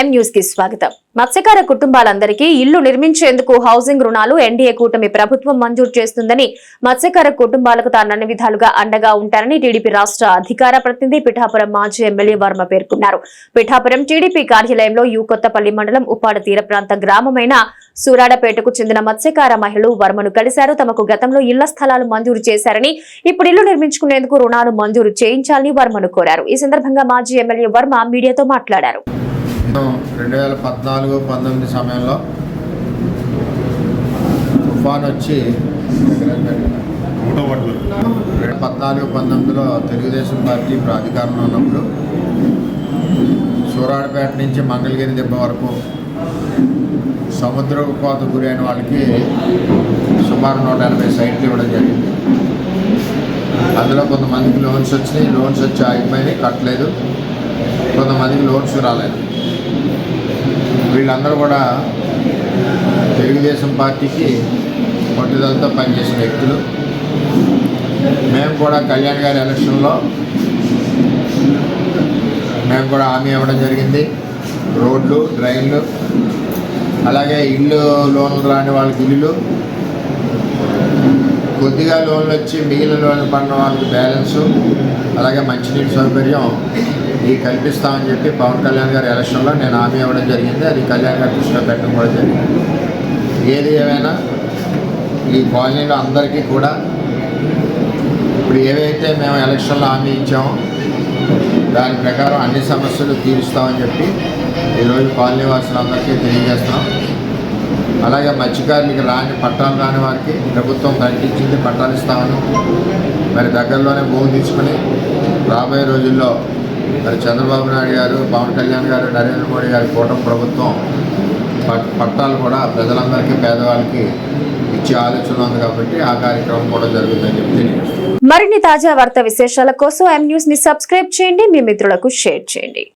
ఎం న్యూస్కి స్వాగతం. మత్స్యకార కుటుంబాలందరికీ ఇల్లు నిర్మించేందుకు హౌసింగ్ రుణాలు ఎన్డీఏ కూటమి ప్రభుత్వం మంజూరు చేస్తుందని మత్స్యకార కుటుంబాలకు తాను అన్ని విధాలుగా అండగా ఉంటారని టీడీపీ రాష్ట్ర అధికార ప్రతినిధి పిఠాపురం మాజీ ఎమ్మెల్యే వర్మ పేర్కొన్నారు. పిఠాపురం టీడీపీ కార్యాలయంలో యు కొత్తపల్లి మండలం ఉప్పాడ తీర ప్రాంత గ్రామమైన సూరాడపేటకు చెందిన మత్స్యకార మహిళలు వర్మను కలిశారు. తమకు గతంలో ఇళ్ళ స్థలాలు మంజూరు చేశారని ఇప్పుడు ఇల్లు నిర్మించుకునేందుకు రుణాలు మంజూరు చేయించాలని వర్మను కోరారు. ఈ సందర్భంగా మాజీ ఎమ్మెల్యే వర్మ మీడియాతో మాట్లాడారు. రెండు వేల పద్నాలుగు పంతొమ్మిది సమయంలో తుఫాన్ వచ్చి రెండు పద్నాలుగు పంతొమ్మిదిలో తెలుగుదేశం పార్టీ ప్రాధికారంలో ఉన్నప్పుడు సూరాడపేట నుంచి మంగళగిరి దెబ్బ వరకు సముద్ర కోత గురైన వాళ్ళకి సుమారు నూట ఎనభై సైట్లు ఇవ్వడం జరిగింది. అందులో కొంతమందికి లోన్స్ వచ్చినాయి లోన్స్ వచ్చి ఆగిపోయినాయి కట్టలేదు. కొంతమందికి లోన్స్ రాలేదు. వీళ్ళందరూ కూడా తెలుగుదేశం పార్టీకి పట్టుదలతో పనిచేసిన వ్యక్తులు. మేము కూడా కళ్యాణ్ గారి ఎలక్షన్లో మేము కూడా హామీ ఇవ్వడం జరిగింది. రోడ్లు డ్రైన్లు అలాగే ఇల్లు లోన్లు రాని వాళ్ళకి ఇల్లు కొద్దిగా లోన్లు వచ్చి మిగిలిన లోన్లు పడిన వాళ్ళకి బ్యాలెన్స్ అలాగే మంచినీటి సౌకర్యం ఈ కల్పిస్తామని చెప్పి పవన్ కళ్యాణ్ గారి ఎలక్షన్లో నేను హామీ ఇవ్వడం జరిగింది. అది కళ్యాణ్ గారి దృష్టిలో పెట్టడం కూడా జరిగింది. ఏది ఏమైనా ఈ కాలనీలో అందరికీ కూడా ఇప్పుడు ఏవైతే మేము ఎలక్షన్లో హామీ ఇచ్చామో దాని ప్రకారం అన్ని సమస్యలు తీరుస్తామని చెప్పి ఈరోజు కాలనీ వాసులందరికీ తెలియజేస్తున్నాం. అలాగే మత్స్యకారులకి రాని పట్టాలు రాని వారికి ప్రభుత్వం ప్రకటించింది పట్టాలు ఇస్తామని. మరి దగ్గరలోనే భూమి తీసుకుని రాబోయే రోజుల్లో మరి చంద్రబాబు నాయుడు గారు పవన్ కళ్యాణ్ గారు నరేంద్ర మోడీ గారి కూటమి ప్రభుత్వం పట్టాలు కూడా ప్రజలందరికీ పేదవాళ్ళకి ఇచ్చే ఆలోచన ఉంది కాబట్టి ఆ కార్యక్రమం కూడా జరుగుతుందని చెప్పి మరిన్ని తాజా వార్త విశేషాల కోసం ఎం న్యూస్ని సబ్స్క్రైబ్ చేయండి మీ మిత్రులకు షేర్ చేయండి.